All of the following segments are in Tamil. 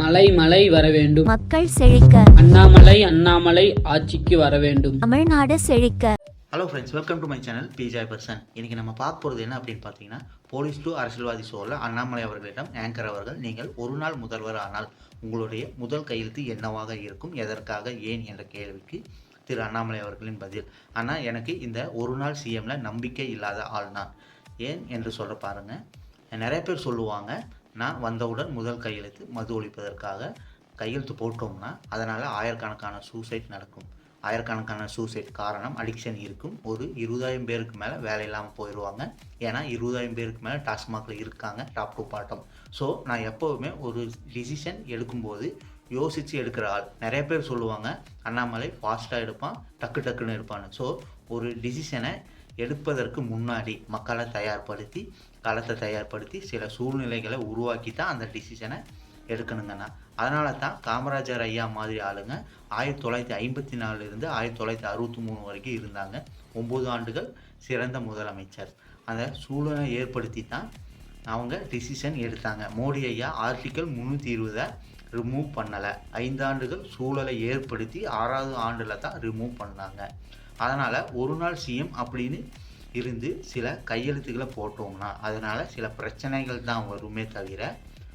மலை மலை வர வேண்டும். மக்கள் செழிக்க. அண்ணாமலை அண்ணாமலை ஆட்சிக்கு வர வேண்டும். தமிழ்நாடு செழிக்க. Hello friends welcome to my channel Bijoy பர்சன் இன்றைக்கி நம்ம பார்க்க போகிறது என்ன அப்படின்னு பார்த்தீங்கன்னா போலீஸ் டு அரசியல்வாதி ஷோவில் அண்ணாமலை அவர்களிடம் ஆங்கர் அவர்கள் நீங்கள் ஒரு நாள் முதல்வர் ஆனால் உங்களுடைய முதல் கையெழுத்து என்னவாக இருக்கும் எதற்காக ஏன் என்ற கேள்விக்கு திரு அண்ணாமலை அவர்களின் பதில். ஆனால் எனக்கு இந்த ஒரு நாள் சிஎம்ல நம்பிக்கை இல்லாத ஆள் நான். ஏன் என்று சொல்ல பாருங்கள் நிறைய பேர் சொல்லுவாங்க நான் வந்தவுடன் முதல் கையெழுத்து மது ஒழிப்பதற்காக கையெழுத்து போட்டோம்னா அதனால் ஆயிரக்கணக்கான சூசைட் நடக்கும். ஆயிரக்கணக்கான சூசைட் காரணம் அடிக்ஷன் இருக்கும். ஒரு இருபதாயிரம் பேருக்கு மேலே வேலை இல்லாமல் போயிடுவாங்க ஏன்னா இருபதாயிரம் பேருக்கு மேலே டாஸ்மாகில் இருக்காங்க டாப் டூ பாட்டம் ஸோ நான் எப்போவுமே ஒரு டிசிஷன் எடுக்கும்போது யோசித்து எடுக்கிற ஆள். நிறைய பேர் சொல்லுவாங்க அண்ணாமலை ஃபாஸ்ட்டாக எடுப்பான் டக்கு டக்குன்னு எடுப்பான்னு. ஸோ ஒரு டிசிஷனை எடுப்பதற்கு முன்னாடி மக்களை தயார்படுத்தி களத்தை தயார்படுத்தி சில சூழ்நிலைகளை உருவாக்கி தான் அந்த டிசிஷனை எடுக்கணுங்கண்ணா அதனால தான் காமராஜர் ஐயா மாதிரி ஆளுங்க ஆயிரத்தி தொள்ளாயிரத்தி ஐம்பத்தி நாலுலேருந்து ஆயிரத்தி தொள்ளாயிரத்தி அறுபத்தி மூணு வரைக்கும் இருந்தாங்க. ஒம்பது ஆண்டுகள் சிறந்த முதலமைச்சர். அந்த சூழலை ஏற்படுத்தி தான் அவங்க டிசிஷன் எடுத்தாங்க. மோடி ஐயா ஆர்டிக்கல் முந்நூற்றி இருபதை ரிமூவ் பண்ணலை. ஐந்தாண்டுகள் சூழலை ஏற்படுத்தி ஆறாவது ஆண்டில் தான் ரிமூவ் பண்ணாங்க. அதனால் ஒரு நாள் சிஎம் அப்படின்னு இருந்து சில கையெழுத்துக்களை போட்டோம்னா அதனால் சில பிரச்சனைகள் தான் வருமே தவிர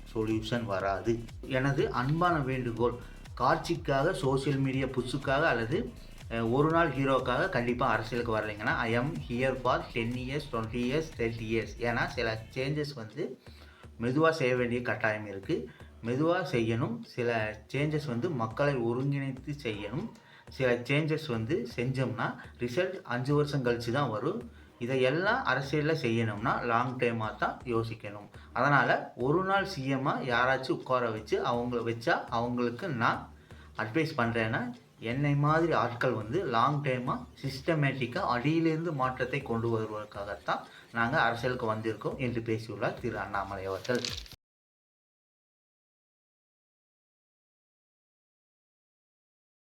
சொல்யூஷன் வராது. எனது அன்பான வேண்டுகோள் காட்சிக்காக சோஷியல் மீடியா புஷுக்காக அல்லது ஒரு நாள் ஹீரோக்காக கண்டிப்பாக அரசியலுக்கு வரலைங்கன்னா I am here for ten years twenty years thirty years ஏன்னா சில சேஞ்சஸ் வந்து மெதுவாக செய்ய வேண்டிய கட்டாயம் இருக்குது மெதுவாக செய்யணும். சில சேஞ்சஸ் வந்து மக்களை ஒருங்கிணைத்து செய்யணும். சில சேஞ்சஸ் வந்து செஞ்சோம்னா ரிசல்ட் அஞ்சு வருஷம் கழிச்சு தான் வரும். இதையெல்லாம் அரசியலில் செய்யணும்னா லாங் டைமாக தான் யோசிக்கணும். அதனால் ஒரு நாள் சிஎம்மாக யாராச்சும் உட்கார வச்சு அவங்கள வச்சா அவங்களுக்கு நான் அட்வைஸ் பண்ணுறேன்னா என்னை மாதிரி ஆட்கள் வந்து லாங் டைமாக சிஸ்டமேட்டிக்காக அடியிலேருந்து மாற்றத்தை கொண்டு வருவதற்காகத்தான் நாங்கள் அரசியலுக்கு வந்திருக்கோம் என்று பேசியுள்ளார் திரு அண்ணாமலை அவர்கள்.